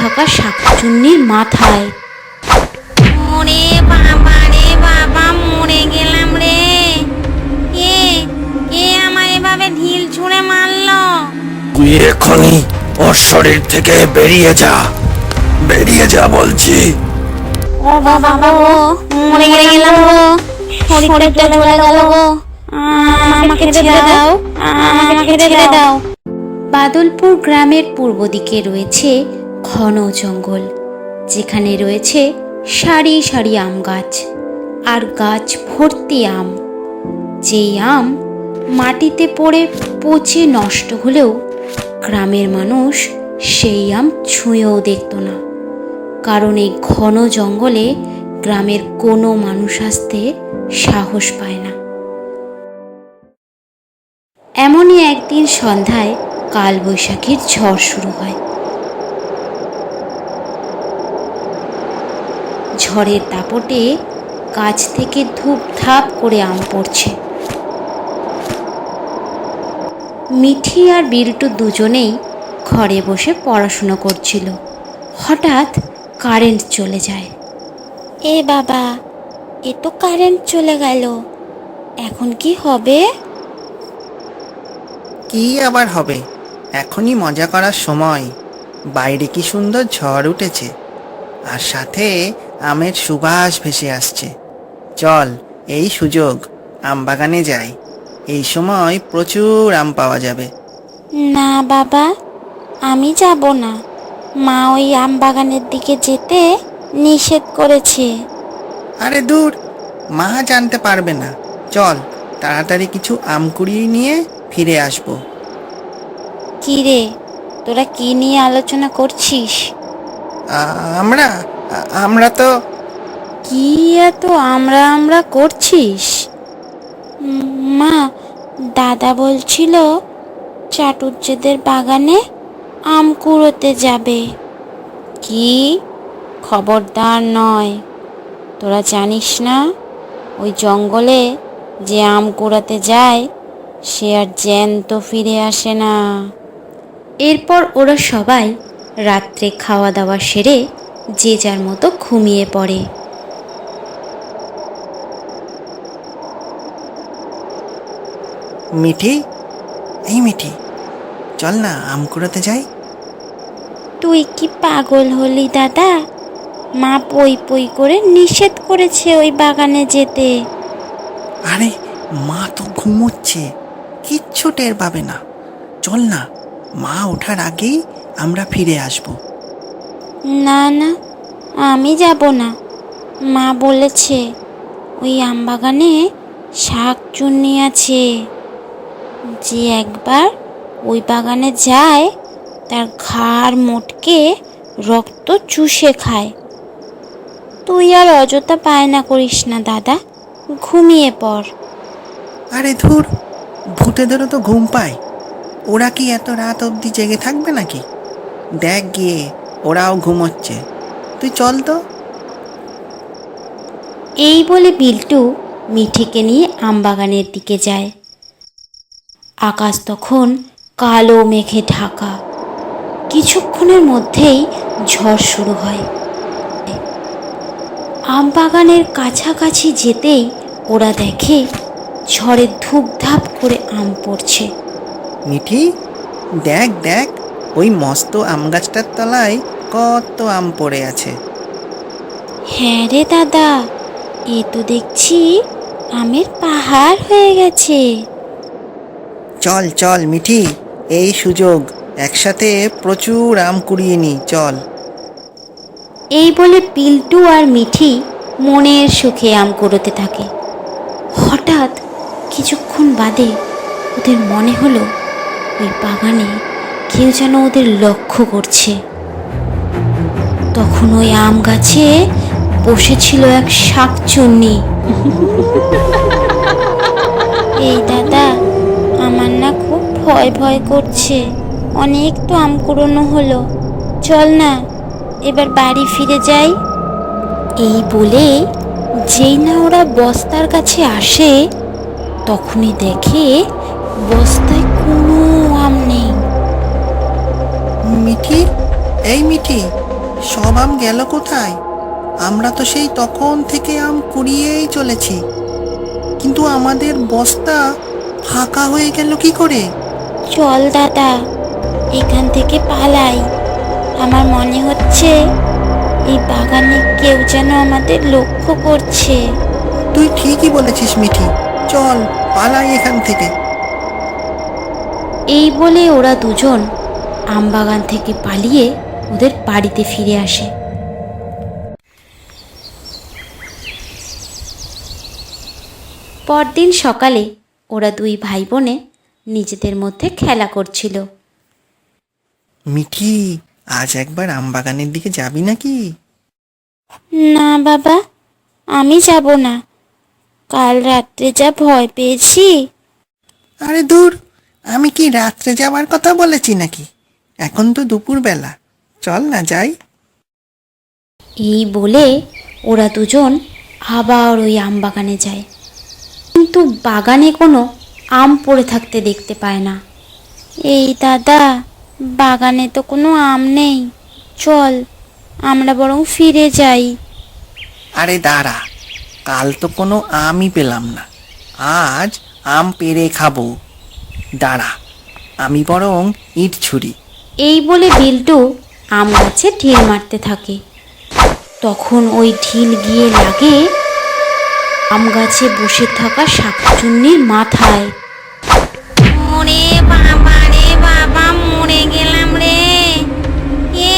থাকা শাকচুন্নির মাথায়। ওরে বাবা রে বাবা মরে গেলাম রে। কে কে আমার এভাবে ঢিল ছুঁড়ে মারলো? তুই এখনই ওর শরীর থেকে বেরিয়ে যা। বেরিয়ে যা বলছি। ও বাবা গো মরে গেলাম গো। শরীরটা চলে গেল গো। আমাকে ছেড়ে দাও। আমাকে ছেড়ে দাও। বাদলপুর গ্রামের পূর্ব দিকে রয়েছে ঘন জঙ্গল, যেখানে রয়েছে সারি সারি আম গাছ আর গাছ ভর্তি আম। যেই আম মাটিতে পড়ে পচে নষ্ট হলেও গ্রামের মানুষ সেই আম ছুঁয়েও দেখত না। কারণ এই ঘন জঙ্গলে গ্রামের কোনো মানুষ আসতে সাহস পায় না। এমনই একদিন সন্ধ্যায় কালবৈশাখীর ঝড় শুরু হয়। ঝড়ের দাপটে গাছ থেকে ধূপ ধাপ করে আম পড়ছে। মিঠি আর বিল্টু দুজনেই ঘরে বসে পড়াশুনো করছিল। হঠাৎ কারেন্ট চলে যায়। এ বাবা এ তো কারেন্ট চলে গেল। এখন কি হবে? কি আবার হবে? এখনই মজা করার সময়। বাইরে কি সুন্দর ঝড় উঠেছে। আর সাথে আমের সুবাস ভেসে আসছে। চল এই সুযোগ আম বাগানে যাই। এই সময় প্রচুর আম পাওয়া যাবে। না বাবা আমি যাব না। মা ওই আম বাগানের দিকে যেতে নিষেধ করেছে। আরে দূর মা জানতে পারবে না। চল তাড়াতাড়ি কিছু আম কুড়িয়ে নিয়ে ফিরে আসব। কি রে তোরা কি নিয়ে আলোচনা করছিস? আমরা আমরা তো কি এত আমরা আমরা করছিস? মা দাদা বলছিল চাটুজ্জেদের বাগানে আম কুড়োতে যাবে। কি? খবরদার নয়। তোরা জানিস না ওই জঙ্গলে যে আম কুড়াতে যায় সে আর জ্যান্ত ফিরে আসে না। এরপর ওরা সবাই রাত্রে খাওয়া দাওয়া সেরে যে যার মতো ঘুমিয়ে পড়ে। মিঠি? এই মিঠি চল না আম কুড়াতে যাই। তুই কি পাগল হলি দাদা? মা পই পই করে নিষেধ করেছে ওই বাগানে যেতে। আরে মা তো ঘুমোচ্ছে কিচ্ছু টের পাবে না। চল না মা ওঠার আগেই আমরা ফিরে আসব। না না, আমি যাব না। মা বলেছে, ওই আমবাগানে শাক চুন্নি আছে। যে একবার ওই বাগানে যায়, তার ঘাড় মোটকে রক্ত চুষে খায়। তুই আর অযথা বায়না করিস না, দাদা, ঘুমিয়ে পড়। আরে ধুর, ভূতেদেরও তো ঘুম পায়। ওরা কি এত রাত অবধি জেগে থাকবে নাকি? দেখ গিয়ে ওরাও ঘুমোচ্ছে। তুই চল তো। এই বলে বিল্টু মিঠিকে নিয়ে আমবাগানের দিকে যায়। আকাশ তখন কালো মেঘে ঢাকা। কিছুক্ষণের মধ্যেই ঝড় শুরু হয়। আমবাগানের কাছাকাছি যেতেই ওরা দেখে ঝড়ে ধূপধাপ করে আম পড়ছে। মিঠি দেখ দেখ ওই মস্ত আম গাছটার তলায় কত আম পড়ে আছে। হ্যাঁ রে দাদা এ তো দেখছি আমের পাহাড় হয়ে গেছে। চল চল মিঠি এই সুযোগ একসাথে প্রচুর আম কুড়িয়ে নি চল। এই বলে পিল্টু আর মিঠি মনের সুখে আম কুড়োতে থাকে। হঠাৎ কিছুক্ষণ বাদে ওদের মনে হলো ওই বাগানে কেউ যেন ওদের লক্ষ্য করছে। তখন ওই আম গাছে বসেছিল এক শাকচুন্নি। এই দাদা, আমার না খুব ভয় ভয় করছে। অনেক তো আম কুড়োনো হলো। চল না, এবার বাড়ি ফিরে যাই। এই বলে যেই না ওরা বস্তার কাছে আসে, তখনই দেখে বস্তায় কোনো আম নেই। মিঠি, এই মিঠি সব আম গেল কোথায়? আমরা তো সেই তখন থেকে আম কুড়িয়েই চলেছি। কিন্তু আমাদের বস্তা ফাঁকা হয়ে গেল কি করে? চল দাদা এখান থেকে পালাই। আমার মনে হচ্ছে এই বাগানে কেউ যেন আমাদের লক্ষ্য করছে। তুই ঠিকই বলেছিস মিঠি। চল পালাই এখান থেকে। এই বলে ওরা দুজন আমবাগান থেকে পালিয়ে ওদের বাড়িতে ফিরে আসে। পরদিন সকালে ওরা দুই ভাই বোনে নিজেদের মধ্যে খেলা করছিল। মিঠি আজ একবার আম বাগানের দিকে যাবি নাকি? না বাবা আমি যাব না। কাল রাত্রে যা ভয় পেয়েছি। আরে দূর আমি কি রাত্রে যাওয়ার কথা বলেছি নাকি? এখন তো দুপুর বেলা চল না যাই। এই বলে ওরা দুজন আবার ওই আম বাগানে যায়। কিন্তু বাগানে কোনো আম পড়ে থাকতে দেখতে পায় না। এই দাদা বাগানে তো কোনো আম নেই। চল আমরা বরং ফিরে যাই। আরে দাঁড়া কাল তো কোনো আমই পেলাম না। আজ আম পেরে খাব। দাঁড়া আমি বরং ইট ছুরি এই বলে বিল্টু আম গাছে ঢিল মারতে থাকে। তখন ওই ঢিল গিয়ে লাগে আম গাছে বসে থাকা শাকচুন্নির মাথায়। ওরে বাবা রে বাবা মরে গেলাম রে। কে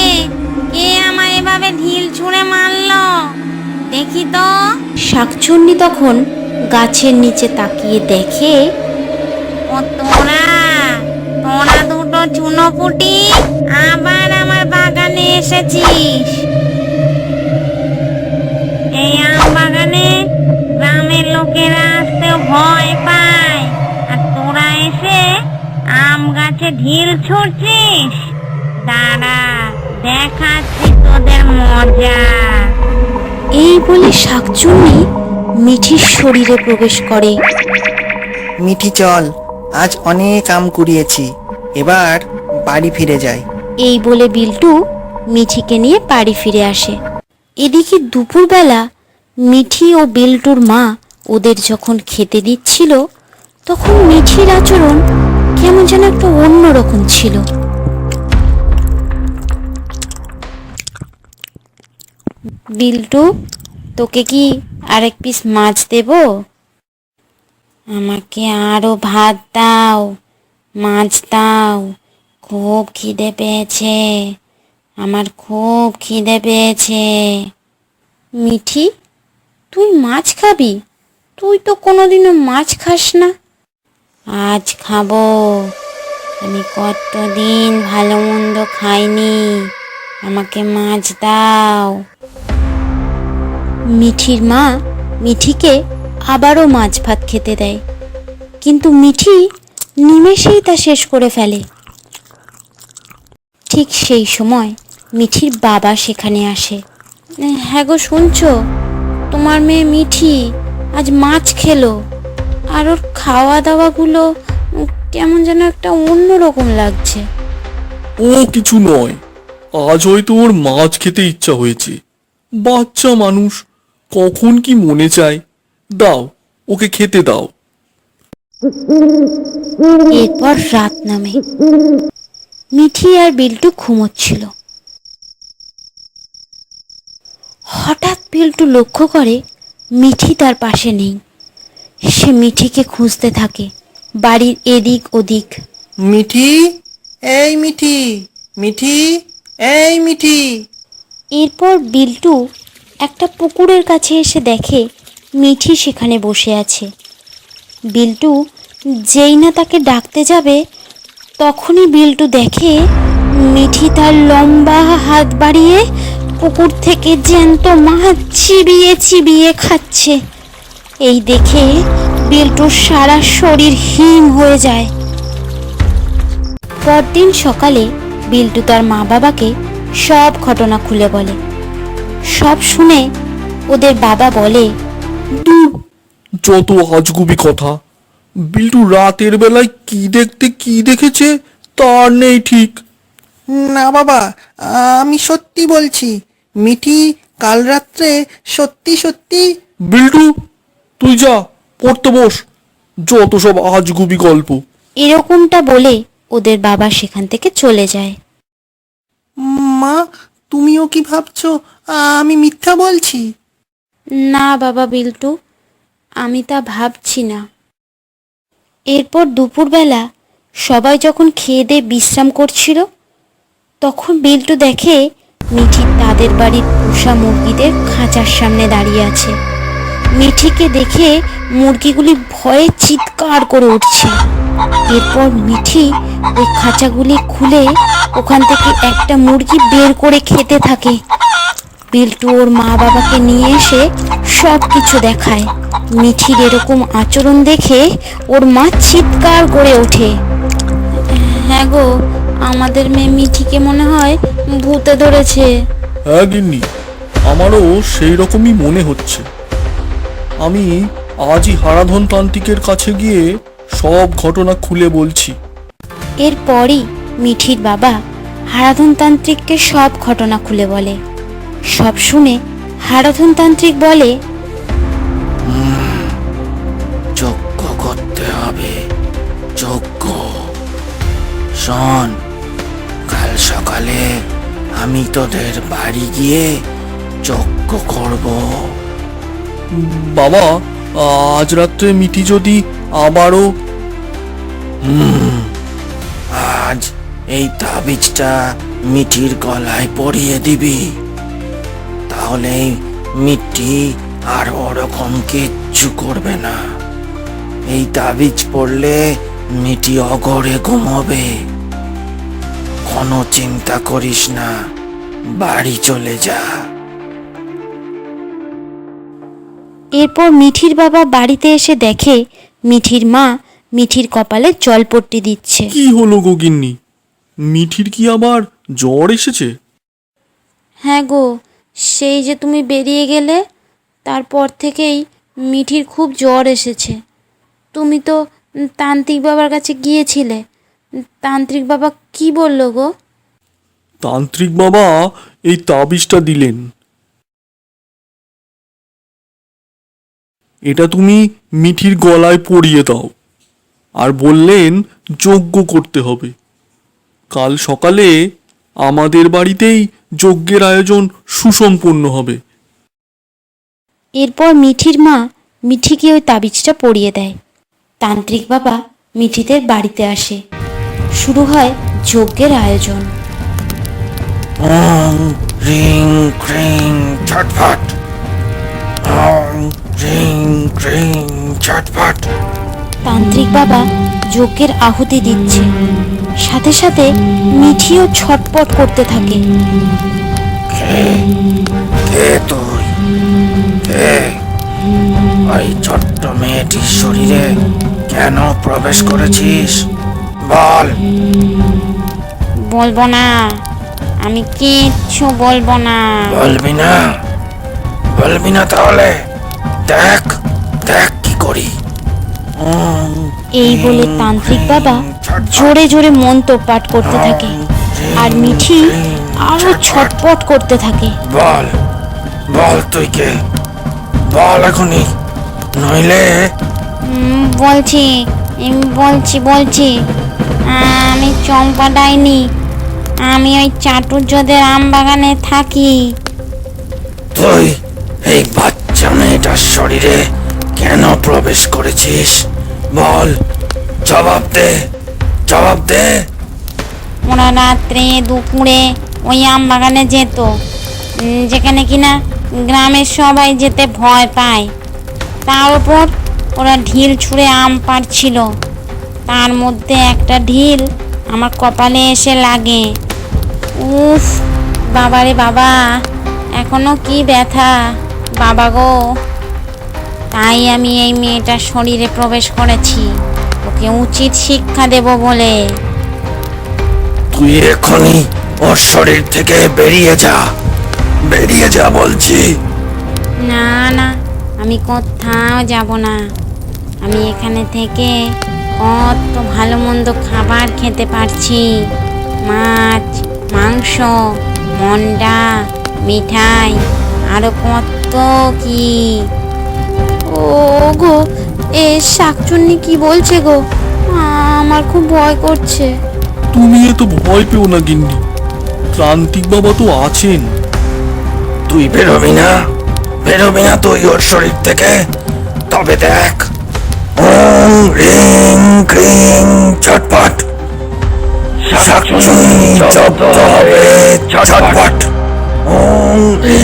কে আমার এভাবে ঢিল ছুঁড়ে মারলো? দেখি তো। শাকচুন্নি তখন গাছের নিচে তাকিয়ে দেখে চুনোপুটি আবার আমার বাগানে এসেছিস। এই আম বাগানে গ্রামের লোকেরা আসতেও ভয় পায়। আর তোরা এসে আম গাছে ঢিল ছুটছিস দাঁড়া দেখাচ্ছি তোদের মজা। এই বলে শাকচুন্নি মিঠির শরীরে প্রবেশ করে। মিঠি চল আজ অনেক আম কুড়িয়েছি। এবার বাড়ি ফিরে যাই এই বলে বিল্টু মিঠিকে নিয়ে বাড়ি ফিরে আসে। এদিকে দুপুরবেলা মিঠি ও বিল্টুর মা ওদের যখন খেতে দিচ্ছিল, তখন মিঠির আচরণ কেমন যেন একটা অন্যরকম ছিল। বিল্টু, তোকে কি আরেক পিস মাছ দেব? আমাকে আরও ভাত দাও। মাছ দাও খুব খিদে পেয়েছে। আমার খুব খিদে পেয়েছে। মিঠি, তুই মাছ খাবি? তুই তো কোনোদিনও মাছ খাস না। আজ খাব। আমি কতদিন ভালো মন্দ খাইনি। আমাকে মাছ দাও। মিঠির মা মিঠিকে আবারও মাছ ভাত খেতে দেয়। কিন্তু মিঠি নিমেষেই তা শেষ করে ফেলে। ঠিক সেই সময় মিঠির বাবা সেখানে আসে। হ্যাঁ গো, শুনছো? তোমার মেয়ে মিঠি আজ মাছ খেলো। আর ওর খাওয়া দাওয়াগুলো কেমন যেন একটা অন্যরকম লাগছে। ও কিছু নয়, আজ হয়তো ওর মাছ খেতে ইচ্ছা হয়েছে। বাচ্চা মানুষ, কখন কি মনে চায়? দাও, ওকে খেতে দাও। এরপর রাত নামে। মিঠি আর বিল্টু ঘুমোচ্ছিল। হঠাৎ বিল্টু লক্ষ্য করে মিঠি তার পাশে নেই। সে মিঠিকে খুঁজতে থাকে বাড়ির এদিক ওদিক। মিঠি? এই মিঠি মিঠি? এই মিঠি? এরপর বিল্টু একটা পুকুরের কাছে এসে দেখে মিঠি সেখানে বসে আছে। বিল্টু যেই না তাকে ডাকতে যাবে, তখনই বিল্টু দেখে মিঠি তার লম্বা হাত বাড়িয়ে পুকুর থেকে জ্যান্ত মাছ চিবিয়ে চিবিয়ে খাচ্ছে। এই দেখে বিল্টুর সারা শরীর হিম হয়ে যায়। পরদিন সকালে বিল্টু তার মা বাবাকে সব ঘটনা খুলে বলে। সব শুনে ওদের বাবা বলে যত আজগুবি কথা। বিল্টু রাতের বেলায় কি দেখতে কি দেখেছে তার নেই ঠিক। না বাবা আমি সত্যি বলছি মিঠি কাল রাত্রে সত্যি সত্যি বিল্টু তুই যা পড়তে বস। যত সব আজগুবি গল্প। এরকমটা বলে ওদের বাবা সেখান থেকে চলে যায়। মা তুমিও কি ভাবছ আমি মিথ্যা বলছি? না বাবা বিল্টু আমি তা ভাবছি না। এরপর দুপুরবেলা সবাই যখন খেয়ে দিয়ে বিশ্রাম করছিল, তখন বিল্টু দেখে মিঠি তাদের বাড়ির পোষা মুরগিদের খাঁচার সামনে দাঁড়িয়ে আছে। মিঠিকে দেখে মুরগিগুলি ভয়ে চিৎকার করে উঠছে। এরপর মিঠি ওই খাঁচাগুলি খুলে ওখান থেকে একটা মুরগি বের করে খেতে থাকে। বিল্টু ওর মা বাবাকে নিয়ে এসে সব কিছু দেখায়। মিঠির এরকম আচরণ দেখে ওর মা চিৎকার করে ওঠে। হ্যাঁ গো আমাদের মেয়ে মিঠিকে মনে হয় ভূতে ধরেছে। হ্যাঁ গিন্নি আমারও সেই রকমই মনে হচ্ছে। আমি আজই হারাধন তান্ত্রিকের কাছে গিয়ে সব ঘটনা খুলে বলছি। এরপরই মিঠির বাবা হারাধন তান্ত্রিককে সব ঘটনা খুলে বলে। সব শুনে হারাধন তান্ত্রিক বলে যজ্ঞ করতে হবে যজ্ঞ। শোন কাল সকালে আমি তোদের বাড়ি গিয়ে যজ্ঞ করব। বাবা আজ রাত্রে মিটি যদি আবারও আজ এই তাবিজটা মিঠির গলায় পরিয়ে দিবি। তাহলে মিঠি আর ওরকম কিচ্ছু করবে না। এই তাবিজ পড়লে মিটি অগরে ঘুমোবে। কোনো চিন্তা করিস না বাড়ি চলে যা। এরপর মিঠির বাবা বাড়িতে এসে দেখে মিঠির মা মিঠির কপালে জল জলপট্টি দিচ্ছে। কি হলো গো গিন্নি? মিঠির কি আবার জ্বর এসেছে? হ্যাঁ গো সেই যে তুমি বেরিয়ে গেলে, তারপর থেকেই মিঠির খুব জ্বর এসেছে। তুমি তো তান্ত্রিক বাবার কাছে গিয়েছিলে। তান্ত্রিক বাবা কি বলল গো? তান্ত্রিক বাবা এই তাবিজটা দিলেন। এটা তুমি মিঠির গলায় পরিয়ে দাও আর বললেন, যজ্ঞ করতে হবে। কাল সকালে আমাদের বাড়িতেই যজ্ঞের আয়োজন সুসম্পন্ন হবে। এরপর মিঠির মা মিঠিকে ওই তাবিজটা পরিয়ে দেয়। তান্ত্রিক বাবা মিঠিদের বাড়িতে আসে। শুরু হয় যজ্ঞের আয়োজন। ওং রিং ক্রিং ছটফট ওং রিং ক্রিং ছটফট তান্ত্রিক বাবা যজ্ঞের আহুতি দিচ্ছে। সাথে সাথে মিঠিও ছটপট করতে থাকে। তুই? ওই ছোট্ট মেয়েটির শরীরে কেন প্রবেশ করেছিস? বল। বলব না। আমি কিচ্ছু বলব না। বলবি না? বলবি না তাহলে? দেখ দেখ কি করি। এই বলে তান্ত্রিক বাবা জোরে জোরে মন্ত্র পাঠ করতে থাকে আর মিঠি আরও ছটপট করতে থাকে। বল বল তুই কে? বল এখনই নইলে বলছি বলছি বলছি আমি চম্পা ডাইনি আমি ওই চাটুর্যদের আম বাগানে থাকি। তুই এই বাচ্চা মেয়েটার শরীরে কেন প্রবেশ করেছিস? বল। জবাব দে। জবাব দে। ওরা রাত্রে দুপুরে ওই আম বাগানে যেত। যেখানে কিনা গ্রামের সবাই যেতে ভয় পায়। তার উপর ওরা ঢিল ছুঁড়ে আম পাড়ছিল। তার মধ্যে একটা ঢিল আমার কপালে এসে লাগে। উফ, বাবারে বাবা, এখনও কি ব্যথা? বাবা গো। তাই আমি এই মেয়েটার শরীরে প্রবেশ করেছি। ওকে উচিত শিক্ষা দেব বলে। তুই এখনই ওর শরীর থেকে বেরিয়ে যা। বেরিয়ে যা বলছি। না না আমি কোথাও যাব না। আমি এখানে থেকে কত ভালো মন্দ খাবার খেতে পারছি। মাছ মাংস মন্ডা মিঠাই আরও কত কি। গো এ শাকচুন্নি কি বলছে গো আমার খুব ভয় করছে তুমি এত ভয় পেও না গিন্নি ত্রান্তিক বাবা তো আছেন তুই বেরোবি না বেরোবি না তুই ওর শরীর থেকে তবে দেখ ওম রিং ক্রিং চটপট শাকচুনি জব্দ হবে চটপট ওম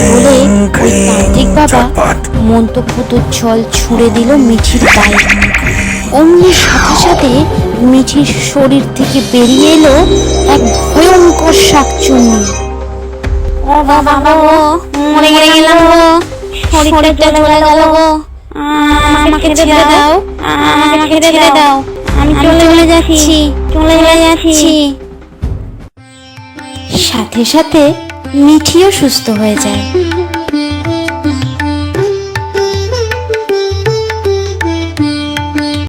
বলে ওই তান্ত্রিক বাবা মন্ত্রপুতুর দিল মিঠির গায়ে। অমনি সাথে সাথে মিঠির শরীর থেকে বেরিয়ে এলো এক ভয়ঙ্কর শাকচুন্নি। ও বাবা গো, মরে গেলাম গো, শরীরটা চলে গেল গো। আমাকে ছেড়ে দাও, আমাকে ছেড়ে দাও। আমি চলে যাচ্ছি চলে যাচ্ছি। সাথে সাথে মিঠিও সুস্থ হয়ে যায়।